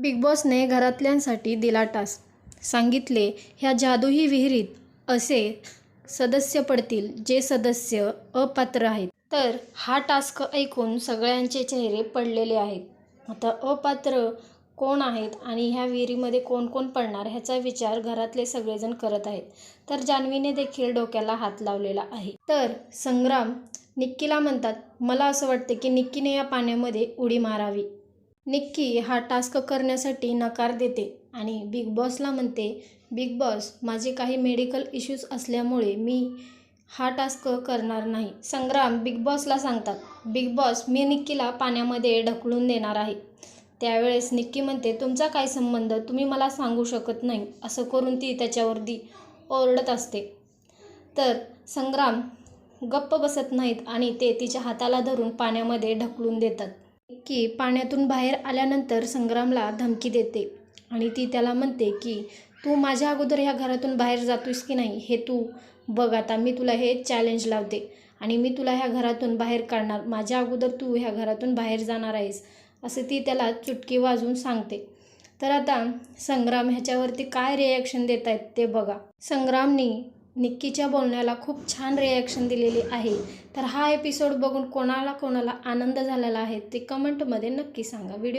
Big बॉसने घरातल्यांसाठी दिला task. सांगितले ह्या जादूही विहिरीत असे सदस्य पडतील जे सदस्य अपात्र आहेत. तर हा टास्क ऐकून सगळ्यांचे चेहरे पडलेले आहेत. आता अपात्र कोण आहेत आणि ह्या विहिरीमध्ये कोण कोण पडणार ह्याचा विचार घरातले सगळेजण करत आहेत. तर जान्हवीने देखील डोक्याला हात लावलेला आहे. तर संग्राम निक्कीला म्हणतात मला असं वाटते की निक्कीने या पाण्यामध्ये उडी मारावी. निक्की हा टास्क करण्यासाठी नकार देते आणि बिग बॉसला म्हणते बिग बॉस माझे काही मेडिकल इश्यूज असल्यामुळे मी हा टास्क करणार नाही. संग्राम बिग बॉसला सांगतात बिग बॉस मी निक्कीला पाण्यामध्ये ढकलून देणार आहे. त्यावेळेस निक्की म्हणते तुमचा काय संबंध? तुम्ही मला सांगू शकत नाही. असं करून ती त्याच्यावरती ओरडत असते. तर संग्राम गप्प बसत नाहीत आणि ते तिच्या हाताला धरून पाण्यामध्ये ढकलून देतात. की पाण्यातून बाहेर आल्यानंतर संग्रामला धमकी देते. आणि ती त्याला म्हणते की तू माझ्या अगोदर ह्या घरातून बाहेर जातोस की नाही हे तू बघ आता. मी तुला हे चॅलेंज लावते. आणि मी तुला ह्या घरातून बाहेर काढणार. माझ्या अगोदर तू ह्या घरातून बाहेर जाणार आहेस. असं ती त्याला चुटकी वाजवून सांगते. तर आता संग्राम ह्याच्यावरती काय रिॲक्शन देत आहेत ते बघा. संग्रामनी निक्कीच्या बोलण्याला खूप छान रिॲक्शन दिलेली आहे. तर हा एपिसोड बघून कोणाला कोणाला आनंद झालेला आहे ते कमेंटमध्ये नक्की सांगा. व्हिडिओ